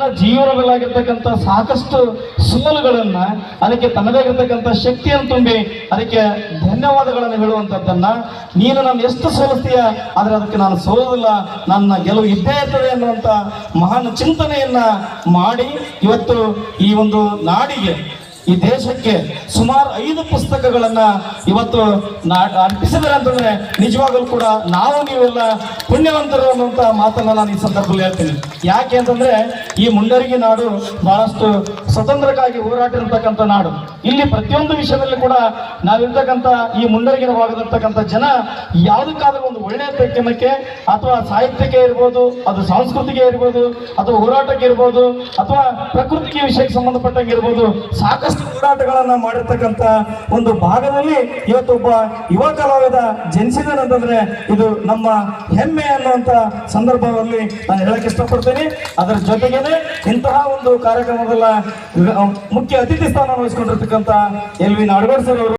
ಜೀವನದಲ್ಲಾಗಿರ್ತಕ್ಕಂಥ ಸಾಕಷ್ಟು ಸೋಲುಗಳನ್ನ ಅದಕ್ಕೆ ತನ್ನದೇ ಆಗಿರ್ತಕ್ಕಂಥ ಶಕ್ತಿಯನ್ನು ತುಂಬಿ ಅದಕ್ಕೆ ಧನ್ಯವಾದಗಳನ್ನು ಹೇಳುವಂಥದ್ದನ್ನ, ನೀನು ನಾನು ಎಷ್ಟು ಸೋಲಿಸ್ತೀಯ, ಆದ್ರೆ ಅದಕ್ಕೆ ನಾನು ಸೋಲೋದಿಲ್ಲ ನನ್ನ ಗೆಲುವು ಇದ್ದೇ ಇರ್ತದೆ ಅನ್ನುವಂಥ ಮಹಾನ್ ಚಿಂತನೆಯನ್ನ ಮಾಡಿ ಇವತ್ತು ಈ ಒಂದು ನಾಡಿಗೆ ಈ ದೇಶಕ್ಕೆ ಸುಮಾರು ಐದು ಪುಸ್ತಕಗಳನ್ನ ಇವತ್ತು ಅರ್ಪಿಸಿದ್ದಾರೆ ಅಂತಂದ್ರೆ ನಿಜವಾಗಲೂ ಕೂಡ ನಾವು ನೀವೆಲ್ಲ ಪುಣ್ಯವಂತರು ಅನ್ನುವಂತ ಮಾತನ್ನ ನಾನು ಈ ಸಂದರ್ಭದಲ್ಲಿ ಹೇಳ್ತೀನಿ. ಯಾಕೆ ಅಂತಂದ್ರೆ ಈ ಮುಂಡರಗಿ ನಾಡು ಬಹಳಷ್ಟು ಸ್ವತಂತ್ರಕ್ಕಾಗಿ ಹೋರಾಟಿರ್ತಕ್ಕಂಥ ನಾಡು. ಇಲ್ಲಿ ಪ್ರತಿಯೊಂದು ವಿಷಯದಲ್ಲಿ ಕೂಡ ನಾವಿರ್ತಕ್ಕಂಥ ಈ ಮುಂಡರಗಿನ ಭಾಗದಿರ್ತಕ್ಕಂಥ ಜನ ಯಾವುದಕ್ಕಾದ್ರೂ ಒಂದು ಒಳ್ಳೆಯ ಪ್ರಯತ್ನಕ್ಕೆ ಅಥವಾ ಸಾಹಿತ್ಯಕ್ಕೆ ಇರ್ಬೋದು, ಅದು ಸಂಸ್ಕೃತಿಗೆ ಇರ್ಬೋದು, ಅಥವಾ ಹೋರಾಟಕ್ಕೆ ಇರ್ಬೋದು, ಅಥವಾ ಪ್ರಕೃತಿಗೆ ವಿಷಯಕ್ಕೆ ಸಂಬಂಧಪಟ್ಟಂಗೆ ಇರ್ಬೋದು, ಸಾಕಷ್ಟು ಹೋರಾಟಗಳನ್ನ ಮಾಡಿರ್ತಕ್ಕಂಥ ಒಂದು ಭಾಗದಲ್ಲಿ ಇವತ್ತೊಬ್ಬ ಯುವ ಕಲಾವಿದ ಜನಿಸಿದನಂತಂದ್ರೆ ಇದು ನಮ್ಮ ಹೆಮ್ಮೆ ಅನ್ನುವಂತ ಸಂದರ್ಭದಲ್ಲಿ ನಾನು ಹೇಳಕ್ ಇಷ್ಟಪಡ್ತೇನೆ. ಅದರ ಜೊತೆಗೇನೆ ಇಂತಹ ಒಂದು ಕಾರ್ಯಕ್ರಮದಲ್ಲ ಮುಖ್ಯ ಅತಿಥಿ ಸ್ಥಾನ ವಹಿಸ್ಕೊಂಡಿರ್ತಕ್ಕಂಥ ಎಲ್ ವಿ ಸರ್ ಅವರು.